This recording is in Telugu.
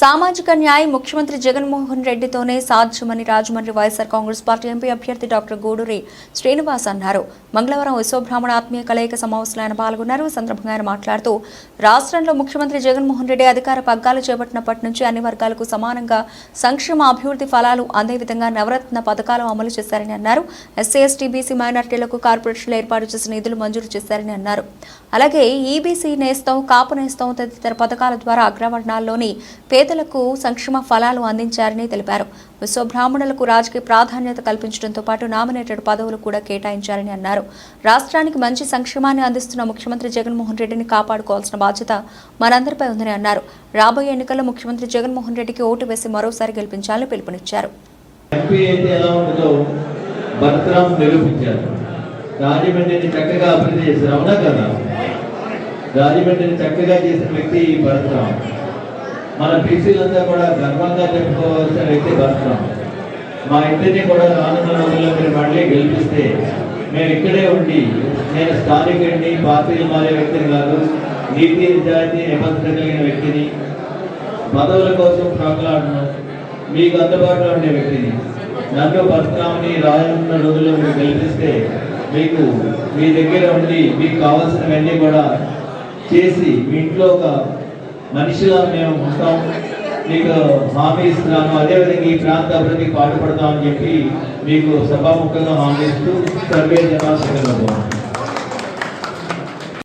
సామాజిక న్యాయం ముఖ్యమంత్రి జగన్మోహన్ రెడ్డితోనే సాధ్యమని Rajahmundry YSR Congress party MP అభ్యర్థి డాక్టర్ గూడూరి శ్రీనివాస్ అన్నారు. మంగళవారం విశ్వబ్రాహ్మణ ఆత్మీయ కలయిక సమావేశంలో ఆయన పాల్గొన్నారు. ఈ సందర్భంగా ఆయన మాట్లాడుతూ రాష్ట్రంలో ముఖ్యమంత్రి జగన్మోహన్ రెడ్డి అధికార పగ్గాలు చేపట్టినప్పటి నుంచి అన్ని వర్గాలకు సమానంగా సంక్షేమ అభివృద్ధి ఫలాలు అందే విధంగా నవరత్న పథకాలు అమలు చేశారని అన్నారు. ఎస్సీ ఎస్టీ బీసీ మైనార్టీలకు కార్పొరేషన్లు ఏర్పాటు చేసిన నిధులు మంజూరు చేశారని అన్నారు. అలాగే ఈబీసీ నేస్తం కాపు నేస్తం తదితర పథకాల ద్వారా అగ్రవర్ణాల్లోని పేదలకు సంక్షేమ ఫలాలు అందించారని తెలిపారు. విశ్వబ్రాహ్మణులకు రాజకీయ ప్రాధాన్యత కల్పించడంతో పాటు నామినేటెడ్ పదవులు కూడా కేటాయించారని అన్నారు. రాష్ట్రానికి మంచి సంక్షేమాన్ని అందిస్తున్న ముఖ్యమంత్రి జగన్మోహన్ రెడ్డిని కాపాడుకోవాల్సిన బాధ్యత మనందరిపై ఉందని అన్నారు. రాబోయే ఎన్నికల్లో ముఖ్యమంత్రి జగన్మోహన్ రెడ్డికి ఓటు వేసి మరోసారి గెలిపించాలని పిలుపునిచ్చారు. రాజమండ్రిని చక్కగా అభివృద్ధి చేశారు అవునా కదా? రాజమండ్రిని చక్కగా చేసిన వ్యక్తి భరతరావు మన బీసీలంతా కూడా గర్వంగా చెప్పుకోవాల్సిన వ్యక్తి భరతరాం మా ఇంటిని కూడా రానున్న రోజుల్లో మీరు మళ్ళీ గెలిపిస్తే మేము ఇక్కడే ఉండి నేను స్థానికుడిని పార్టీలు మారే వ్యక్తిని కాదు నీతి నిజాయితీ నిబంధన కలిగిన వ్యక్తిని పదవుల కోసం ప్రాకులాడను మీకు అందుబాటులో ఉండే వ్యక్తిని నన్ను పరశురాముని రానున్న రోజుల్లో మీరు గెలిపిస్తే మీకు మీ దగ్గర ఉండి మీకు కావాల్సినవన్నీ కూడా చేసి మీ ఇంట్లో ఒక మనిషిగా మేము ఉంటాం. మీకు హామీ ఇస్తున్నాను. అదేవిధంగా ఈ ప్రాంత అభివృద్ధికి పాటుపడతామని చెప్పి మీకు సభాముఖంగా హామీ ఇస్తూ సర్వే జనాశంగా